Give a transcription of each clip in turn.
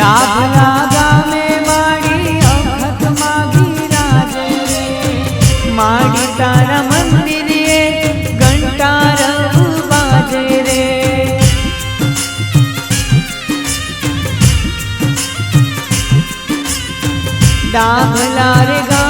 ડાભલા ગામે માડી અખતમાં બિરાજ રે. માડી તારા મંદિરે ઘંટાર રે ગા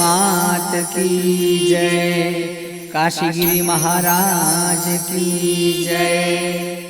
માત કી જય કાશીગીરી મહારાજ કી જય